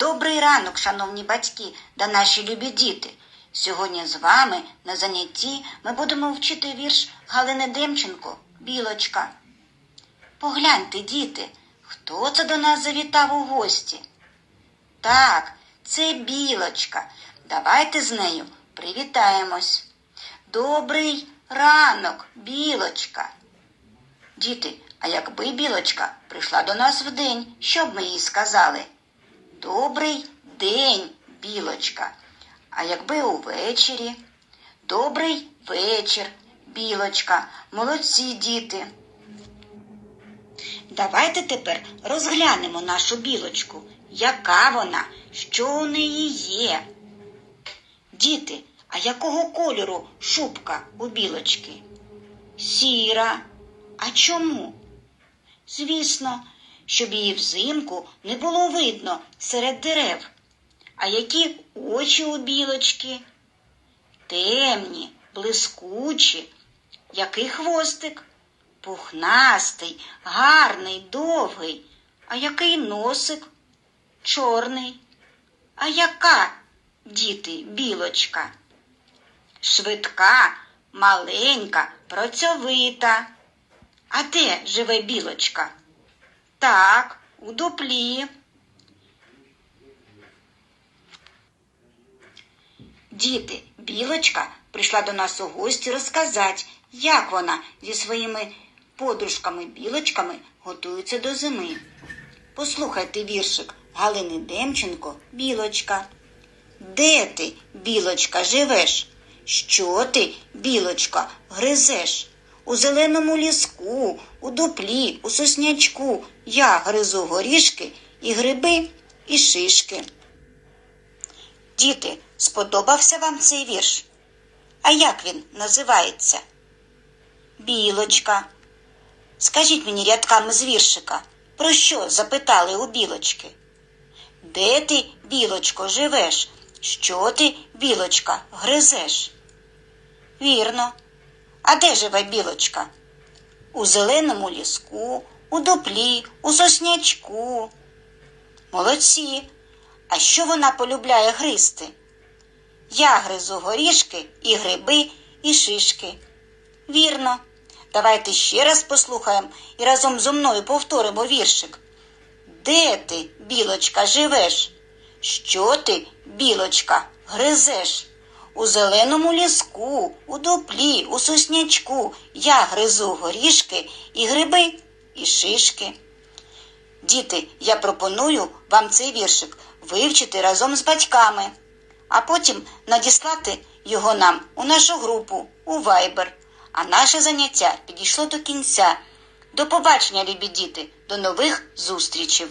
Добрий ранок, шановні батьки та наші любі діти. Сьогодні з вами на занятті ми будемо вчити вірш Галини Демченко Білочка. Погляньте, діти, хто це до нас завітав у гості? Так, це білочка. Давайте з нею привітаємось. Добрий ранок, білочка. Діти, а якби білочка прийшла до нас вдень, що б ми їй сказали? Добрий день, білочка. А якби увечері? Добрий вечір, білочка. Молодці діти. Давайте тепер розглянемо нашу білочку. Яка вона? Що у неї є? Діти, а якого кольору шубка у білочки? Сіра. А чому? Звісно, щоб її взимку не було видно серед дерев. А які очі у білочки? Темні, блискучі. Який хвостик? Пухнастий, гарний, довгий. А який носик? Чорний. А яка, діти, білочка? Швидка, маленька, працьовита. А де живе білочка? Так, у дуплі. Діти, білочка прийшла до нас у гості розказати, як вона зі своїми подружками-білочками готується до зими. Послухайте віршик Галини Демченко Білочка. Де ти, білочка, живеш? Що ти, білочка, гризеш? У зеленому ліску, у дуплі, у соснячку я гризу горішки і гриби, і шишки. Діти, сподобався вам цей вірш? А як він називається? Білочка. Скажіть мені рядками з віршика, про що запитали у білочки? Де ти, білочко, живеш? Що ти, білочка, гризеш? Вірно. А де живе білочка? У зеленому ліску, у дуплі, у соснячку. Молодці. А що вона полюбляє гризти? Я гризу горішки і гриби, і шишки. Вірно. Давайте ще раз послухаємо і разом зо мною повторимо віршик. Де ти, білочка, живеш? Що ти, білочка, гризеш? У зеленому ліску, у дуплі, у соснячку я гризу горішки і гриби, і шишки. Діти, я пропоную вам цей віршик вивчити разом з батьками, а потім надіслати його нам у нашу групу у Viber. А наше заняття підійшло до кінця. До побачення, любі діти, до нових зустрічей!